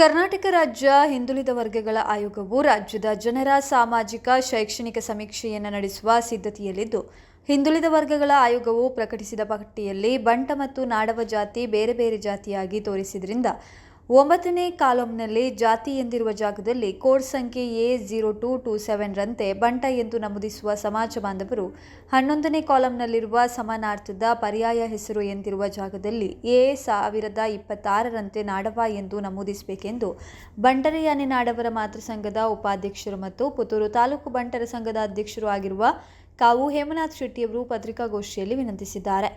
ಕರ್ನಾಟಕ ರಾಜ್ಯ ಹಿಂದುಳಿದ ವರ್ಗಗಳ ಆಯೋಗವು ರಾಜ್ಯದ ಜನರ ಸಾಮಾಜಿಕ, ಶೈಕ್ಷಣಿಕ ಸಮೀಕ್ಷೆಯನ್ನು ನಡೆಸುವ ಸಿದ್ಧತೆಯಲ್ಲಿದ್ದು, ಹಿಂದುಳಿದ ವರ್ಗಗಳ ಆಯೋಗವು ಪ್ರಕಟಿಸಿದ ಪಟ್ಟಿಯಲ್ಲಿ ಬಂಟ ಮತ್ತು ನಾಡವ ಜಾತಿ ಬೇರೆ ಬೇರೆ ಜಾತಿಯಾಗಿ ತೋರಿಸಿದ್ರಿಂದ ಒಂಬತ್ತನೇ ಕಾಲಂನಲ್ಲಿ ಜಾತಿ ಎಂದಿರುವ ಜಾಗದಲ್ಲಿ ಕೋಡ್ ಸಂಖ್ಯೆ ಎ ಜೀರೋ ಟೂ ಟೂ ಸೆವೆನ್ರಂತೆ ಬಂಟ ಎಂದು ನಮೂದಿಸುವ ಸಮಾಜ ಬಾಂಧವರು ಹನ್ನೊಂದನೇ ಕಾಲಂನಲ್ಲಿರುವ ಸಮಾನಾರ್ಥದ ಪರ್ಯಾಯ ಹೆಸರು ಎಂದಿರುವ ಜಾಗದಲ್ಲಿ ಎ ಸಾವಿರದ ಇಪ್ಪತ್ತಾರರಂತೆ ನಾಡವ ಎಂದು ನಮೂದಿಸಬೇಕೆಂದು ಬಂಟರಯಾನೆ ನಾಡವರ ಮಾತೃ ಸಂಘದ ಉಪಾಧ್ಯಕ್ಷರು ಮತ್ತು ಪುತ್ತೂರು ತಾಲೂಕು ಬಂಟರ ಸಂಘದ ಅಧ್ಯಕ್ಷರು ಆಗಿರುವ ಕಾವು ಹೇಮನಾಥ್ ಶೆಟ್ಟಿಯವರು ಪತ್ರಿಕಾಗೋಷ್ಠಿಯಲ್ಲಿ ವಿನಂತಿಸಿದ್ದಾರೆ.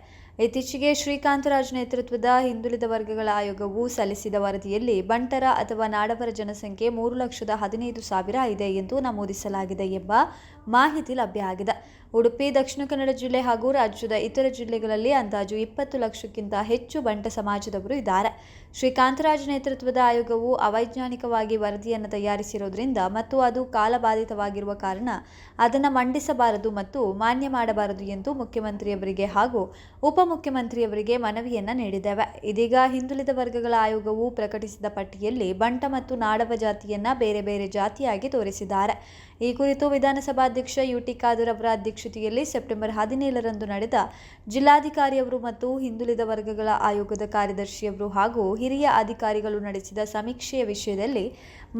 ಇತ್ತೀಚೆಗೆ ಶ್ರೀಕಾಂತರಾಜ್ ನೇತೃತ್ವದ ಹಿಂದುಳಿದ ವರ್ಗಗಳ ಆಯೋಗವು ಸಲ್ಲಿಸಿದ ವರದಿಯಲ್ಲಿ ಬಂಟರ ಅಥವಾ ನಾಡವರ ಜನಸಂಖ್ಯೆ ಮೂರು ಲಕ್ಷದ ಹದಿನೈದು ಸಾವಿರ ಇದೆ ಎಂದು ನಮೂದಿಸಲಾಗಿದೆ ಎಂಬ ಮಾಹಿತಿ ಲಭ್ಯ ಆಗಿದೆ. ಉಡುಪಿ, ದಕ್ಷಿಣ ಕನ್ನಡ ಜಿಲ್ಲೆ ಹಾಗೂ ರಾಜ್ಯದ ಇತರ ಜಿಲ್ಲೆಗಳಲ್ಲಿ ಅಂದಾಜು ಇಪ್ಪತ್ತು ಲಕ್ಷಕ್ಕಿಂತ ಹೆಚ್ಚು ಬಂಟ ಸಮಾಜದವರು ಇದ್ದಾರೆ. ಶ್ರೀಕಾಂತರಾಜ್ ನೇತೃತ್ವದ ಆಯೋಗವು ಅವೈಜ್ಞಾನಿಕವಾಗಿ ವರದಿಯನ್ನು ತಯಾರಿಸಿರೋದ್ರಿಂದ ಮತ್ತು ಅದು ಕಾಲಬಾಧಿತವಾಗಿರುವ ಕಾರಣ ಅದನ್ನು ಮಂಡಿಸಬಾರದು ಮತ್ತು ಮಾನ್ಯ ಮಾಡಬಾರದು ಎಂದು ಮುಖ್ಯಮಂತ್ರಿಯವರಿಗೆ ಹಾಗೂ ಉಪಮುಖ್ಯಮಂತ್ರಿಯವರಿಗೆ ಮನವಿಯನ್ನು ನೀಡಿದ್ದೇವೆ. ಇದೀಗ ಹಿಂದುಳಿದ ವರ್ಗಗಳ ಆಯೋಗವು ಪ್ರಕಟಿಸಿದ ಪಟ್ಟಿಯಲ್ಲಿ ಬಂಟ ಮತ್ತು ನಾಡವ ಜಾತಿಯನ್ನ ಬೇರೆ ಬೇರೆ ಜಾತಿಯಾಗಿ ತೋರಿಸಿದ್ದಾರೆ. ಈ ಕುರಿತು ವಿಧಾನಸಭಾಧ್ಯಕ್ಷ ಯುಟಿ ಖಾದರ್ ಅವರ ಅಧ್ಯಕ್ಷತೆಯಲ್ಲಿ ಸೆಪ್ಟೆಂಬರ್ ಹದಿನೇಳರಂದು ನಡೆದ ಜಿಲ್ಲಾಧಿಕಾರಿಯವರು ಮತ್ತು ಹಿಂದುಳಿದ ವರ್ಗಗಳ ಆಯೋಗದ ಕಾರ್ಯದರ್ಶಿಯವರು ಹಾಗೂ ಹಿರಿಯ ಅಧಿಕಾರಿಗಳು ನಡೆಸಿದ ಸಮೀಕ್ಷೆಯ ವಿಷಯದಲ್ಲಿ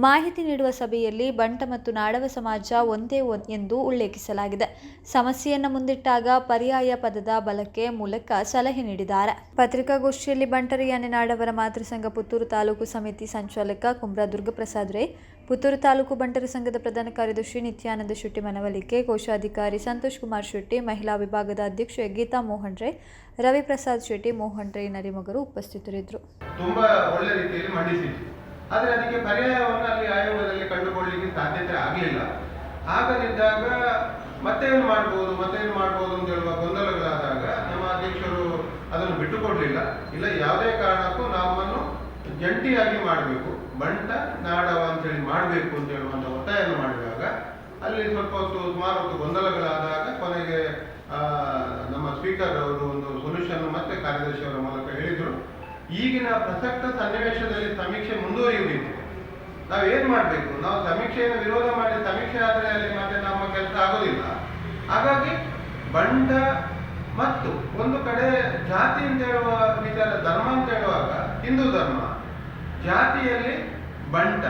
ಮಾಹಿತಿ ನೀಡುವ ಸಭೆಯಲ್ಲಿ ಬಂಟ ಮತ್ತು ನಾಡವ ಸಮಾಜ ಒಂದೇ ಎಂದು ಉಲ್ಲೇಖಿಸಲಾಗಿದೆ. ಸಮಸ್ಯೆಯನ್ನು ಮುಂದಿಟ್ಟಾಗ ಪರ್ಯಾಯ ಪದದ ಬಳಕೆ ಮೂಲಕ ಸಲಹೆ ನೀಡಿದ್ದಾರೆ. ಪತ್ರಿಕಾಗೋಷ್ಠಿಯಲ್ಲಿ ಬಂಟರಿಯಾನೆ ನಾಡವರ ಮಾತೃಸಂಘ ಪುತ್ತೂರು ತಾಲೂಕು ಸಮಿತಿ ಸಂಚಾಲಕ ಕುಂಬ್ರಾ ದುರ್ಗಪ್ರಸಾದ್ ರೇ, ಪುತ್ತೂರು ತಾಲೂಕು ಬಂಟರ ಸಂಘದ ಪ್ರಧಾನ ಕಾರ್ಯದರ್ಶಿ ನಿತ್ಯಾನಂದ ಶೆಟ್ಟಿ ಮನವಲಿಕೆ ಕೋಶಾಧಿಕಾರಿ ಸಂತೋಷ್ ಕುಮಾರ್ ಶೆಟ್ಟಿ, ಮಹಿಳಾ ವಿಭಾಗದ ಅಧ್ಯಕ್ಷೆ ಗೀತಾ ಮೋಹನ್ ರೈ, ರವಿಪ್ರಸಾದ್ ಶೆಟ್ಟಿ, ಮೋಹನ್ ರೈ ನರಿಮಗರು ಉಪಸ್ಥಿತರಿದ್ದರು. ಆದರೆ ಅದಕ್ಕೆ ಪರ್ಯಾಯವನ್ನು ಅಲ್ಲಿ ಆಯೋಗದಲ್ಲಿ ಕಂಡುಕೊಳ್ಳಲಿಕ್ಕೆ ಸಾಧ್ಯತೆ ಆಗಲಿಲ್ಲ. ಆಗದಿದ್ದಾಗ ಮತ್ತೇನು ಮಾಡ್ಬೋದು ಮತ್ತೇನು ಮಾಡ್ಬೋದು ಅಂತ ಹೇಳುವ ಗೊಂದಲಗಳಾದಾಗ ನಮ್ಮ ಅಧ್ಯಕ್ಷರು ಅದನ್ನು ಬಿಟ್ಟುಕೊಡ್ಲಿಲ್ಲ. ಇಲ್ಲ, ಯಾವುದೇ ಕಾರಣಕ್ಕೂ ನಮ್ಮನ್ನು ಜಂಟಿಯಾಗಿ ಮಾಡಬೇಕು, ಬಂಟ, ನಾಡವ ಅಂತೇಳಿ ಮಾಡಬೇಕು ಅಂತ ಹೇಳುವಂಥ ಒತ್ತಾಯವನ್ನು ಮಾಡಿದಾಗ ಅಲ್ಲಿ ಸ್ವಲ್ಪ ಹೊತ್ತು ಸುಮಾರು ಹೊತ್ತು ಗೊಂದಲಗಳಾದಾಗ ಕೊನೆಗೆ ನಮ್ಮ ಸ್ಪೀಕರ್ ಅವರು ಒಂದು ಸೊಲ್ಯೂಷನ್ ಮತ್ತೆ ಕಾರ್ಯದರ್ಶಿಯವರ ಮೂಲಕ ಈಗಿನ ಪ್ರಸಕ್ತ ಸನ್ನಿವೇಶದಲ್ಲಿ ಸಮೀಕ್ಷೆ ಮುಂದುವರಿಯುವುದಿಲ್ಲ. ನಾವು ಏನ್ ಮಾಡಬೇಕು? ನಾವು ಸಮೀಕ್ಷೆಯನ್ನು ವಿರೋಧ ಮಾಡಿ ಸಮೀಕ್ಷೆ ಆದರೆ ಅಲ್ಲಿ ಮತ್ತೆ ನಮ್ಮ ಕೆಲಸ ಆಗೋದಿಲ್ಲ. ಹಾಗಾಗಿ ಬಂಡ ಮತ್ತು ಒಂದು ಕಡೆ ಜಾತಿ ಅಂತ ಹೇಳುವ ವಿಚಾರ, ಧರ್ಮ ಅಂತ ಹೇಳುವಾಗ ಹಿಂದೂ ಧರ್ಮ, ಜಾತಿಯಲ್ಲಿ ಬಂಟ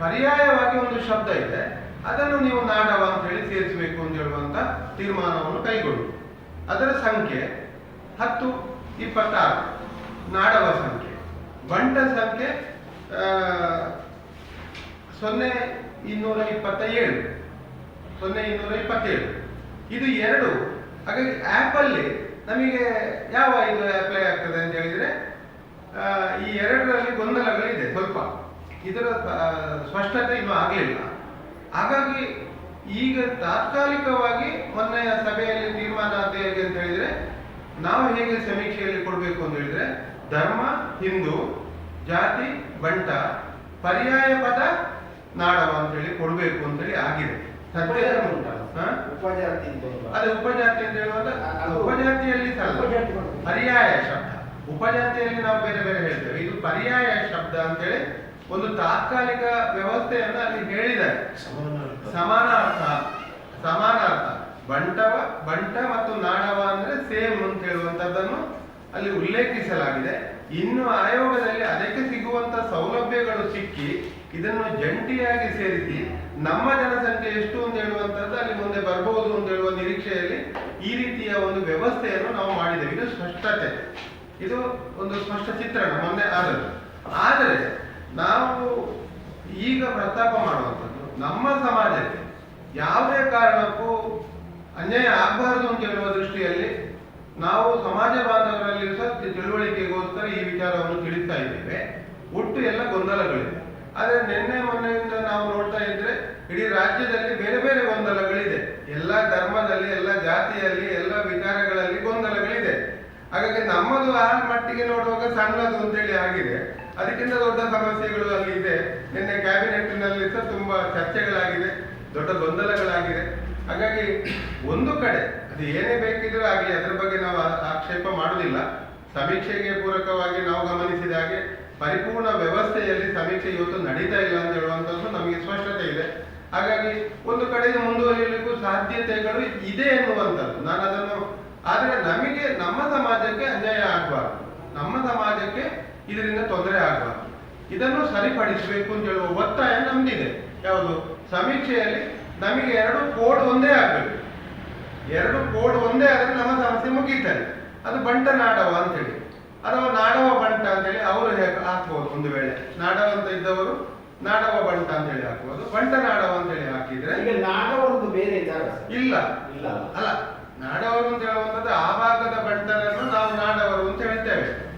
ಪರ್ಯಾಯವಾಗಿ ಒಂದು ಶಬ್ದ ಇದೆ. ಅದನ್ನು ನೀವು ನಾಡವ ಅಂತ ಹೇಳಿ ಸೇರಿಸಬೇಕು ಅಂತ ಹೇಳುವಂತ ತೀರ್ಮಾನವನ್ನು ಕೈಗೊಂಡು ಅದರ ಸಂಖ್ಯೆ ಹತ್ತು, ಇಪ್ಪತ್ತಾರು. ನಾಡವ ಸಂಖ್ಯೆ ಬಂಟ ಸಂಖ್ಯೆ ಸೊನ್ನೆ ಇನ್ನೂರ ಇಪ್ಪತ್ತ ಏಳು ಸೊನ್ನೆ ಇನ್ನೂರ ಇಪ್ಪತ್ತೇಳು. ಇದು ಎರಡು. ಹಾಗಾಗಿ ಆ್ಯಪಲ್ಲಿ ನಮಗೆ ಯಾವ ಇದು ಅಪ್ಲೈ ಆಗ್ತದೆ ಅಂತ ಹೇಳಿದ್ರೆ ಈ ಎರಡರಲ್ಲಿ ಗೊಂದಲಗಳಿದೆ ಸ್ವಲ್ಪ. ಇದರ ಸ್ಪಷ್ಟತೆ ಇನ್ನೂ ಆಗಲಿಲ್ಲ. ಹಾಗಾಗಿ ಈಗ ತಾತ್ಕಾಲಿಕವಾಗಿ ಮೊನ್ನೆಯ ಸಭೆಯಲ್ಲಿ ತೀರ್ಮಾನ ಆದ ಹೇಗೆ ಅಂತ ಹೇಳಿದ್ರೆ, ನಾವು ಹೇಗೆ ಸಮೀಕ್ಷೆಯಲ್ಲಿ ಕೊಡಬೇಕು ಅಂತ ಹೇಳಿದ್ರೆ ಧರ್ಮ ಹಿಂದೂ ಜಾತಿ ಬಂಟ ಪರ್ಯಾಯ ಪದ ನಾಡವ ಅಂತ ಹೇಳಿ ಕೊಡಬೇಕು ಅಂತ ಹೇಳಿ ಆಗಿದೆ? ಉಪಜಾತಿ. ಅದು ಉಪಜಾತಿ ಅಂತ ಹೇಳುವಾಗ ಉಪಜಾತಿಯಲ್ಲಿ. ಪರ್ಯಾಯ ಶಬ್ದ. ಉಪಜಾತಿಯಲ್ಲಿ ನಾವು ಬೇರೆ ಬೇರೆ ಹೇಳ್ತೇವೆ. ಇದು ಪರ್ಯಾಯ ಶಬ್ದ ಅಂತೇಳಿ ಒಂದು ತಾತ್ಕಾಲಿಕ ವ್ಯವಸ್ಥೆಯನ್ನು ಅಲ್ಲಿ ಹೇಳಿದ್ದಾರೆ. ಸಮಾನಾರ್ಥ ಸಮಾನಾರ್ಥ ಬಂಟವ ಬಂಟ ಮತ್ತು ನಾಡವ ಅಂದ್ರೆ ಸೇಮ್ ಅಂತ ಹೇಳುವಂತದ್ದನ್ನು ಅಲ್ಲಿ ಉಲ್ಲೇಖಿಸಲಾಗಿದೆ, ಇನ್ನು ಆಯೋಗದಲ್ಲಿ ಅದಕ್ಕೆ ಸಿಗುವಂತ ಸೌಲಭ್ಯಗಳು ಸಿಕ್ಕಿ ಇದನ್ನು ಜಂಟಿಯಾಗಿ ಸೇರಿಸಿ ನಮ್ಮ ಜನಸಂಖ್ಯೆ ಎಷ್ಟು ಅಂತ ಹೇಳುವಂತದ್ದು ಅಲ್ಲಿ ಮುಂದೆ ಬರಬಹುದು ಅಂತ ಹೇಳುವ ನಿರೀಕ್ಷೆಯಲ್ಲಿ ಈ ರೀತಿಯ ಒಂದು ವ್ಯವಸ್ಥೆಯನ್ನು ನಾವು ಮಾಡಿದ್ದೇವೆ. ಇದು ಸ್ಪಷ್ಟತೆ. ಇದು ಒಂದು ಸ್ಪಷ್ಟ ಚಿತ್ರಣ, ಮೊನ್ನೆ ಆದದ್ದು. ಆದರೆ ನಾವು ಈಗ ಪ್ರಸ್ತಾಪ ಮಾಡುವಂಥದ್ದು, ನಮ್ಮ ಸಮಾಜಕ್ಕೆ ಯಾವುದೇ ಕಾರಣಕ್ಕೂ ಅನ್ಯಾಯ ಆಗಬಾರದು ಅಂತ ಹೇಳುವ ದೃಷ್ಟಿಯಲ್ಲಿ ನಾವು ಸಮಾಜ ಬಾಂಧವರಲ್ಲಿ ಸಹ ತಿಳುವಳಿಕೆಗೋಸ್ಕರ ಈ ವಿಚಾರವನ್ನು ತಿಳಿಸ್ತಾ ಇದ್ದೇವೆ. ಒಟ್ಟು ಎಲ್ಲ ಗೊಂದಲಗಳಿದೆ. ಆದರೆ ನಿನ್ನೆ ಮೊನ್ನೆಯಿಂದ ನಾವು ನೋಡ್ತಾ ಇದ್ರೆ ಇಡೀ ರಾಜ್ಯದಲ್ಲಿ ಬೇರೆ ಬೇರೆ ಗೊಂದಲಗಳಿದೆ. ಎಲ್ಲ ಧರ್ಮದಲ್ಲಿ, ಎಲ್ಲ ಜಾತಿಯಲ್ಲಿ, ಎಲ್ಲ ವಿಚಾರಗಳಲ್ಲಿ ಗೊಂದಲಗಳಿದೆ. ಹಾಗಾಗಿ ನಮ್ಮದು ಆ ಮಟ್ಟಿಗೆ ನೋಡುವಾಗ ಸಣ್ಣದು ಅಂತೇಳಿ ಆಗಿದೆ. ಅದಕ್ಕಿಂತ ದೊಡ್ಡ ಸಮಸ್ಯೆಗಳು ಅಲ್ಲಿ ಇದೆ. ನಿನ್ನೆ ಕ್ಯಾಬಿನೆಟ್ನಲ್ಲಿ ಸಹ ತುಂಬಾ ಚರ್ಚೆಗಳಾಗಿದೆ, ದೊಡ್ಡ ಗೊಂದಲಗಳಾಗಿದೆ. ಹಾಗಾಗಿ ಒಂದು ಕಡೆ ಅದು ಏನೇ ಬೇಕಿದ್ರೂ ಆಗಲಿ, ಅದರ ಬಗ್ಗೆ ನಾವು ಆಕ್ಷೇಪ ಮಾಡುವುದಿಲ್ಲ. ಸಮೀಕ್ಷೆಗೆ ಪೂರಕವಾಗಿ ನಾವು ಗಮನಿಸಿದ ಹಾಗೆ ಪರಿಪೂರ್ಣ ವ್ಯವಸ್ಥೆಯಲ್ಲಿ ಸಮೀಕ್ಷೆ ಇವತ್ತು ನಡೀತಾ ಇಲ್ಲ ಅಂತ ಹೇಳುವಂಥದ್ದು ನಮಗೆ ಸ್ಪಷ್ಟತೆ ಇದೆ. ಹಾಗಾಗಿ ಒಂದು ಕಡೆ ಮುಂದುವರಿಯಲಿಕ್ಕೂ ಸಾಧ್ಯತೆಗಳು ಇದೆ ಎನ್ನುವಂಥದ್ದು. ನಾನು ಅದನ್ನು ಆದರೆ ನಮಗೆ ನಮ್ಮ ಸಮಾಜಕ್ಕೆ ಅನ್ಯಾಯ ಆಗಬಾರ್ದು. ನಮ್ಮ ಸಮಾಜಕ್ಕೆ ಇದರಿಂದ ತೊಂದರೆ ಆಗಬಾರ್ದು. ಇದನ್ನು ಸರಿಪಡಿಸಬೇಕು ಅಂತ ಹೇಳುವ ಒತ್ತಾಯ ನಮ್ದಿದೆ. ಯಾವುದು? ಸಮೀಕ್ಷೆಯಲ್ಲಿ ನಮಗೆ ಎರಡು ಕೋಡ್ ಒಂದೇ ಆಗಬೇಕು. ಎರಡು ಕೋಡ್ ಒಂದೇ ಆದರೆ ನಮ್ಮ ಸಮಸ್ಯೆ ಮುಗೀತಾರೆ ಅದು ಬಂಟ ನಾಡವ ಅಂತೇಳಿ ಅಥವಾ ನಾಡವ ಬಂಟ ಅಂತೇಳಿ ಅವರು ಹಾಕ್ಬೋದು ಒಂದು ವೇಳೆ. ನಾಡವ ಅಂತ ಇದ್ದವರು ನಾಡವ ಬಂಟ ಅಂತ ಹೇಳಿ ಹಾಕ್ಬೋದು. ಬಂಟ ನಾಡವ ಅಂತ ಹೇಳಿ ಹಾಕಿದ್ರೆ ಈಗ ನಾಡವರದ್ದು ಬೇರೆ ಇಲ್ಲ. ಇಲ್ಲ. ಅಲ್ಲ ನಾಡವರು ಅಂತ ಹೇಳುವಂಥದ್ದು ಆ ಭಾಗದ ಬಂಟರನ್ನು ನಾವು ನಾಡವರು ಅಂತ ಹೇಳ್ತೇವೆ.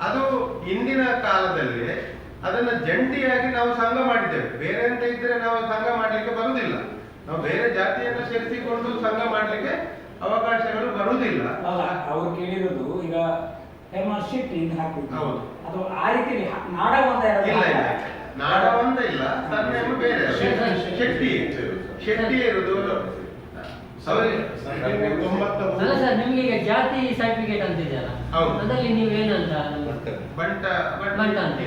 ಅದು ಇಂದಿನ ಕಾಲದಲ್ಲಿ ಅದನ್ನ ಜಂಟಿಯಾಗಿ ನಾವು ಸಂಘ ಮಾಡಿದ್ದೇವೆ. ಬೇರೆ ಅಂತ ಇದ್ರೆ ನಾವು ಸಂಘ ಮಾಡ್ಲಿಕ್ಕೆ ಬರುವುದಿಲ್ಲ. ನಾವು ಬೇರೆ ಜಾತಿಯನ್ನು ಸೇರಿಸಿಕೊಂಡು ಸಂಘ ಮಾಡ್ಲಿಕ್ಕೆ ಅವಕಾಶಗಳು ಬರುವುದಿಲ್ಲ. ಅಲ್ಲ ಅವ್ರು ಕೇಳಿರೋದು ಈಗ ಹೇಮಂತ್ ಶೆಟ್ಟಿ ಇದು ಹಾಕ್ಬಿಟ್ಟು ಹೌದು. ಅದು ಆ ರೀತಿ ನಾಡ ಅಂತ ಇಲ್ಲ ಇಲ್ಲ ನಾಡ ಒಂದ ಇಲ್ಲ ಸರ್ನೇಮ್ ಬೇರೆ. ಶೆಟ್ಟಿ ಶೆಟ್ಟಿ. ತೊಂಬತ್ತ. ಅಲ್ಲ ಸರ್ ನಿಮ್ಗೆ ಈಗ ಜಾತಿ ಸರ್ಟಿಫಿಕೇಟ್ ಅಂತ ಇದೆಯಲ್ಲ ಹೌದು. ಅದರಲ್ಲಿ ನೀವೇನಂತ ಬಂಟ ಬಂಟ. ಅಂತ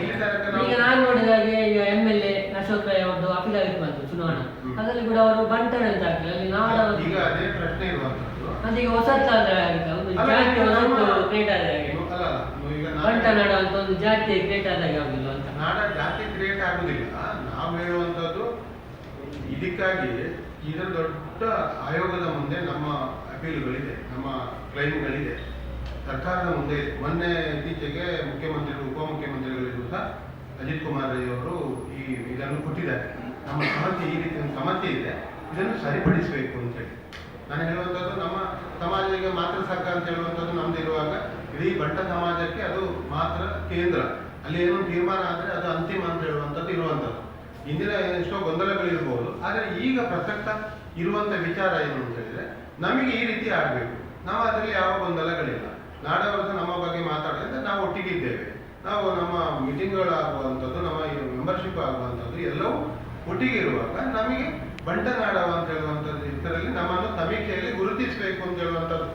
ಈಗ ನಾನು ನೋಡಿದ ಹಾಗೆ ಈಗ ಎಂ ಎಲ್ ಎ ಅಶೋಕ್ ಅವರದ್ದು ಅಫಿಡವಿಟ್ ಬಂತು ಚುನಾವಣಾ. ಅದರಲ್ಲಿ ಕೂಡ ಅವರು ಬಂಟರ್ ಅಂತ ಹಾಕಿಲ್ಲ ಅಲ್ಲಿ ನಾಡ ಈಗ ಅದೇ ಪ್ರಶ್ನೆ ಇರುವಂತದ್ದು. ಅದೀಗ ಹೊಸತ್ತಾದ್ರೆ ಆಗಿದೆ. ಒಂದು ಅಲ್ಲ, ಜಾತಿ ಈಗ ಹೊಸತ್ತು ಕ್ರಿಯೇಟ್ ಆದ ಹಾಗೆ. ಅಲ್ಲ ಅಲ್ಲ, ಈಗ ನಾನು- ನಾಡ ಅಂತ ಒಂದು ಜಾತಿ ಕ್ರಿಯೇಟ್ ಆದಾಗ ಆಗಿಲ್ಲ ಅಂತ. ನಾಡ ಜಾತಿ ಕ್ರಿಯೇಟ್ ಆಗುದಿಲ್ಲ. ನಾವು ಹೇಳುವಂತದ್ದು ಇದಕ್ಕಾಗಿ ಇದರ ದೊಡ್ಡ ಆಯೋಗದ ಮುಂದೆ ನಮ್ಮ ಅಪೀಲುಗಳಿದೆ ನಮ್ಮ ಕ್ಲೈಮ್ಗಳಿದೆ. ಸರ್ಕಾರದ ಮುಂದೆ. ಮೊನ್ನೆ ಇತ್ತೀಚೆಗೆ ಮುಖ್ಯಮಂತ್ರಿಗಳು ಉಪಮುಖ್ಯಮಂತ್ರಿಗಳಿಗೂ ಸಹ ಅಜಿತ್ ಕುಮಾರ್ ರೈ ಅವರು ಈ ಇದನ್ನು ಕೊಟ್ಟಿದ್ದಾರೆ. ನಮ್ಮ ಸಮಸ್ಯೆ ಈ ರೀತಿ ಒಂದು ಸಮಸ್ಯೆ ಇದೆ. ಇದನ್ನು ಸರಿಪಡಿಸಬೇಕು ಅಂತೇಳಿ ನಾನು ಹೇಳುವಂಥದ್ದು ನಮ್ಮ ಸಮಾಜಕ್ಕೆ ಮಾತ್ರ ಸರ್ಕಾರ ಅಂತ ಹೇಳುವಂಥದ್ದು ನಮ್ದು ಇರುವಾಗ ಇಡೀ ಬಂಟ ಸಮಾಜಕ್ಕೆ ಅದು ಮಾತ್ರ ಕೇಂದ್ರ. ಅಲ್ಲಿ ಏನು ತೀರ್ಮಾನ ಆದರೆ ಅದು ಅಂತಿಮ ಅಂತ ಹೇಳುವಂಥದ್ದು ಇರುವಂಥದ್ದು. ಇಂದಿನ ಎಷ್ಟೋ ಗೊಂದಲಗಳಿರ್ಬೋದು ಆದರೆ ಈಗ ಪ್ರಸಕ್ತ ಇರುವಂಥ ವಿಚಾರ ಏನು ಅಂತ ಹೇಳಿದ್ರೆ, ನಮಗೆ ಈ ರೀತಿ ಆಗಬೇಕು. ನಾವು ಅದರಲ್ಲಿ ಯಾವ ಗೊಂದಲಗಳಿಲ್ಲ. ನಾಡವರು ನಮ್ಮ ಬಗ್ಗೆ ಮಾತಾಡೋದ್ರಿಂದ ನಾವು ಒಟ್ಟಿಗೆ ಇದ್ದೇವೆ. ನಾವು ನಮ್ಮ ಮೀಟಿಂಗ್ಗಳಾಗುವಂಥದ್ದು ನಮ್ಮ ಮೆಂಬರ್ಶಿಪ್ ಆಗುವಂಥದ್ದು ಎಲ್ಲವೂ ಒಟ್ಟಿಗೆ ಇರುವಾಗ ನಮಗೆ ಬಂಟನಾಡವ ಅಂತ ಹೇಳುವಂಥದ್ದು ಇದರಲ್ಲಿ ನಮ್ಮನ್ನು ಸಮೀಕ್ಷೆಯಲ್ಲಿ ಗುರುತಿಸಬೇಕು ಅಂತ ಹೇಳುವಂಥದ್ದು.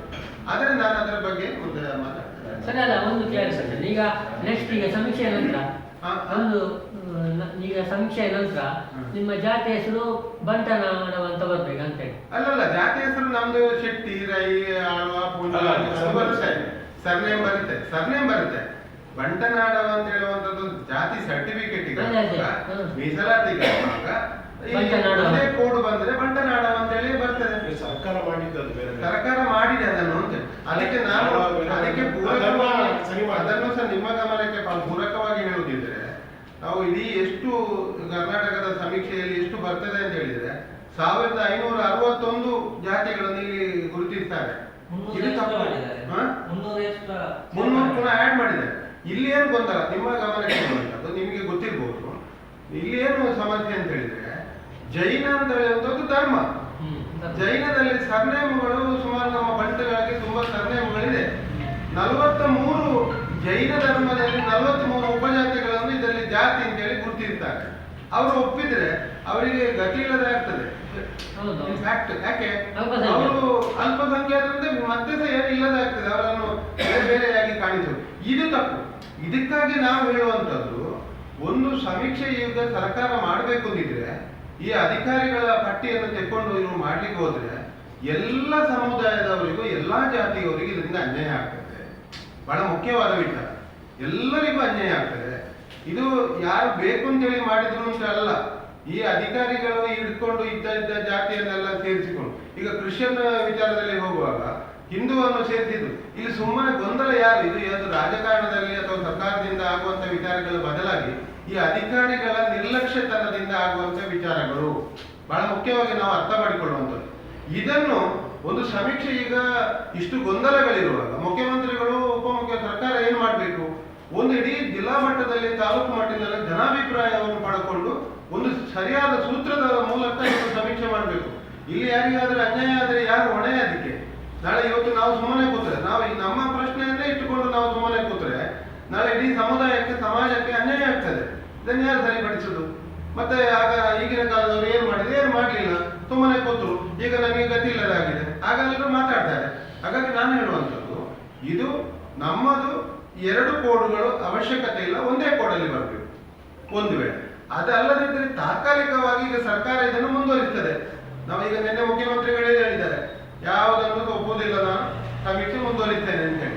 ಆದರೆ ನಾನು ಅದರ ಬಗ್ಗೆ ಮುಂದೆ ಮಾತಾಡ್ತೇನೆ. ಸರಿ ಅಲ್ಲ ಒಂದು ಕೇಳಿಸ್ತೇನೆ ಈಗ ನೆಕ್ಸ್ಟ್ ಈಗ ಸಮೀಕ್ಷೆಯ ನಂತರ. ಒಂದು ಈಗ ಸಮೀಕ್ಷೆಯ ನಂತರ ನಿಮ್ಮ ಜಾತಿ ಹೆಸರು ಬಂಟನ ಅಂತ ಬರ್ಬೇಕು ಅಂತೇಳಿ ಅಲ್ಲಲ್ಲ ಜಾತಿ ಹೆಸರು ನಮ್ದು ಶೆಟ್ಟಿ ರೈ ಆಳ್ವ ಸರ್ನೇಮ್ ಬರುತ್ತೆ. ಸರ್ನೇಮ್ ಬರುತ್ತೆ. ಬಂಟನಾಡವ ಅಂತ ಹೇಳುವಂತದ್ದು ಜಾತಿ ಸರ್ಟಿಫಿಕೇಟ್ ಮೀಸಲಾತಿ. ಮೀಸಲಾತಿಗೆ ಕೋಡ್ ಬಂದ್ರೆ ಬಂಟನಾಡವ ಅಂತ ಹೇಳಿ ಬರ್ತದೆ. ಸರ್ಕಾರ ಮಾಡಿದ್ದದು ಬೇರೆ. ಬೇರೆ. ಸರ್ಕಾರ ಮಾಡಿದೆ ಅದನ್ನು ಅಂತ ಅದಕ್ಕೆ ನಾನು ಅದಕ್ಕೆ ಅದನ್ನು ಸಹ ನಿಮ್ಮ ಗಮನಕ್ಕೆ ಪೂರಕವಾಗಿ ಹೇಳುದಿದ್ರೆ ನಾವು ಇಡೀ ಎಷ್ಟು ಕರ್ನಾಟಕದ ಸಮೀಕ್ಷೆಯಲ್ಲಿ ಎಷ್ಟು ಬರ್ತದೆ ಅಂತ ಹೇಳಿದ್ರೆ ಸಾವಿರದ ಐನೂರ ಅರವತ್ತೊಂದು ಜಾತಿಗಳನ್ನು ಇಲ್ಲಿ ಗುರುತಿಸ್ತಾರೆ. ಇದು ತಪ್ಪು. ಹಾ? ಮುನ್ನೂರು ಪುನಃ ಆಡ್ ಮಾಡಿದೆ ಇಲ್ಲಿ ಏನು ಗೊಂದಲ ನಿಮ್ಮ ಗಮನಕ್ಕೆ ಅದು ನಿಮಗೆ ಗೊತ್ತಿರ್ಬೋದು. ಇಲ್ಲಿ ಏನು ಸಮಸ್ಯೆ ಅಂತ ಹೇಳಿದ್ರೆ ಜೈನ ಅಂತ ಹೇಳುವಂಥದ್ದು ಧರ್ಮ. ಜೈನದಲ್ಲಿ ಸರ್ನೇಮಗಳು ಸುಮಾರು ನಮ್ಮ ಬಂಟಗಳಿಗೆ ತುಂಬಾ ಸರ್ನೇಮಗಳಿದೆ. ನಲವತ್ತ ಮೂರು ಜೈನ ಧರ್ಮದಲ್ಲಿ ನಲವತ್ತ್ ಮೂರು ಉಪಜಾತಿಗಳನ್ನು ಇದರಲ್ಲಿ ಜಾತಿ ಅಂತೇಳಿ ಗುರುತಿರ್ತಾರೆ. ಅವರು ಒಪ್ಪಿದ್ರೆ ಅವರಿಗೆ ಗತಿ ಇಲ್ಲದೆ ಆಗ್ತದೆ. ಯಾಕೆ? ಅಲ್ಪಸಂಖ್ಯಾತ. ಅವರು ಅಲ್ಪಸಂಖ್ಯಾತರಿಂದ ಮತ್ತೆ ಸಹ ಏನು ಇಲ್ಲದೆ ಆಗ್ತದೆ. ಅವರನ್ನು ಬೇರೆ ಬೇರೆಯಾಗಿ ಕಾಣಿಸೋದು. ಇದು ತಪ್ಪು. ಇದಕ್ಕಾಗಿ ನಾವು ಹೇಳುವಂಥದ್ದು, ಒಂದು ಸಮೀಕ್ಷೆ ಈಗ ಸರ್ಕಾರ ಮಾಡಬೇಕು ಅಂದಿದ್ರೆ, ಈ ಅಧಿಕಾರಿಗಳ ಪಟ್ಟಿಯನ್ನು ತೆಕ್ಕೊಂಡು ಇವರು ಮಾಡ್ಲಿಕ್ಕೆ ಹೋದ್ರೆ, ಎಲ್ಲ ಸಮುದಾಯದವರಿಗೂ, ಎಲ್ಲಾ ಜಾತಿಯವರಿಗೂ ಇದರಿಂದ ಅನ್ಯಾಯ ಆಗ್ತದೆ. ಬಹಳ ಮುಖ್ಯವಾದ ವಿಚಾರ. ಎಲ್ಲರಿಗೂ ಅನ್ಯಾಯ ಆಗ್ತದೆ. ಇದು ಯಾರು ಬೇಕು ಅಂತೇಳಿ ಮಾಡಿದ್ರು ಅಂತ ಅಲ್ಲ. ಈ ಅಧಿಕಾರಿಗಳು ಹಿಡ್ಕೊಂಡು ಇದ್ದ ಇದ್ದ ಜಾತಿಯನ್ನೆಲ್ಲ ಸೇರಿಸಿಕೊಂಡು. ಈಗ ಕ್ರಿಶ್ಚಿಯನ್ ವಿಚಾರದಲ್ಲಿ ಹೋಗುವಾಗ ಹಿಂದೂವನ್ನು ಸೇರಿಸಿದ್ರು ಇಲ್ಲಿ ಸುಮ್ಮನೆ ಗೊಂದಲ ಯಾರು? ಇದು ಯಾವುದು ರಾಜಕಾರಣದಲ್ಲಿ ಅಥವಾ ಸರ್ಕಾರದಿಂದ ಆಗುವಂತ ವಿಚಾರಗಳು ಬದಲಾಗಿ ಈ ಅಧಿಕಾರಿಗಳ ನಿರ್ಲಕ್ಷ್ಯತನದಿಂದ ಆಗುವಂತ ವಿಚಾರಗಳು. ಬಹಳ ಮುಖ್ಯವಾಗಿ ನಾವು ಅರ್ಥ ಮಾಡಿಕೊಳ್ಳುವಂಥದ್ದು. ಇದನ್ನು ಒಂದು ಸಮೀಕ್ಷೆ ಈಗ ಇಷ್ಟು ಗೊಂದಲಗಳಿರುವಾಗ ಮುಖ್ಯಮಂತ್ರಿಗಳು, ಉಪಮುಖ್ಯ ಸರ್ಕಾರ ಏನು ಮಾಡಬೇಕು? ಒಂದು ಇಡೀ ಜಿಲ್ಲಾ ಮಟ್ಟದಲ್ಲಿ, ತಾಲೂಕು ಮಟ್ಟದಲ್ಲಿ ಜನಾಭಿಪ್ರಾಯವನ್ನು ಪಡ್ಕೊಂಡು ಒಂದು ಸರಿಯಾದ ಸೂತ್ರದ ಮೂಲಕ ಸಮೀಕ್ಷೆ ಮಾಡಬೇಕು. ಇಲ್ಲಿ ಯಾರಿಗಾದ್ರೂ ಅನ್ಯಾಯ ಆದರೆ ಯಾರು ಹೊಣೆ ಅದಕ್ಕೆ? ನಾಳೆ ಇವತ್ತು ನಾವು ಸುಮ್ಮನೆ ಕೂತ್ರೆ, ನಾವು ನಮ್ಮ ಪ್ರಶ್ನೆಯನ್ನೇ ಇಟ್ಟುಕೊಂಡು ನಾವು ಸುಮ್ಮನೆ ಕೂತ್ರೆ, ನಾಳೆ ಇಡೀ ಸಮುದಾಯಕ್ಕೆ, ಸಮಾಜಕ್ಕೆ ಅನ್ಯಾಯ ಆಗ್ತದೆ. ಇದನ್ನು ಯಾರು ಸರಿಪಡಿಸುದು? ಮತ್ತೆ ಆಗ ಈಗಿನ ಕಾಲದವರು ಏನ್ ಮಾಡಿದ್ರು? ಏನು ಮಾಡ್ಲಿಲ್ಲ? ಸುಮ್ಮನೆ ಕೂತ್ರು. ಈಗ ನಮಗೆ ಗತಿ ಇಲ್ಲದಾಗಿದೆ ಆಗ ಎಲ್ಲರೂ ಮಾತಾಡ್ತಾರೆ. ಹಾಗಾಗಿ ನಾನು ಹೇಳುವಂಥದ್ದು, ಇದು ನಮ್ಮದು ಎರಡು ಕೋಡ್ಗಳು ಅವಶ್ಯಕತೆ ಇಲ್ಲ, ಒಂದೇ ಕೋಡಲ್ಲಿ ಬರಬೇಕು. ಒಂದು ವೇಳೆ. ಅದಲ್ಲದಿದ್ದರೆ ತಾತ್ಕಾಲಿಕವಾಗಿ ಈಗ ಸರ್ಕಾರ ಇದನ್ನು ಮುಂದುವರಿಸ್ತದೆ. ನಾವು ಈಗ ನಿನ್ನೆ ಮುಖ್ಯಮಂತ್ರಿಗಳು ಯಾವುದನ್ನು ಒಪ್ಪುವುದಿಲ್ಲ ನಾನು ಆ ಮುಂದುವರಿತೇನೆ ಅಂತ ಹೇಳಿ.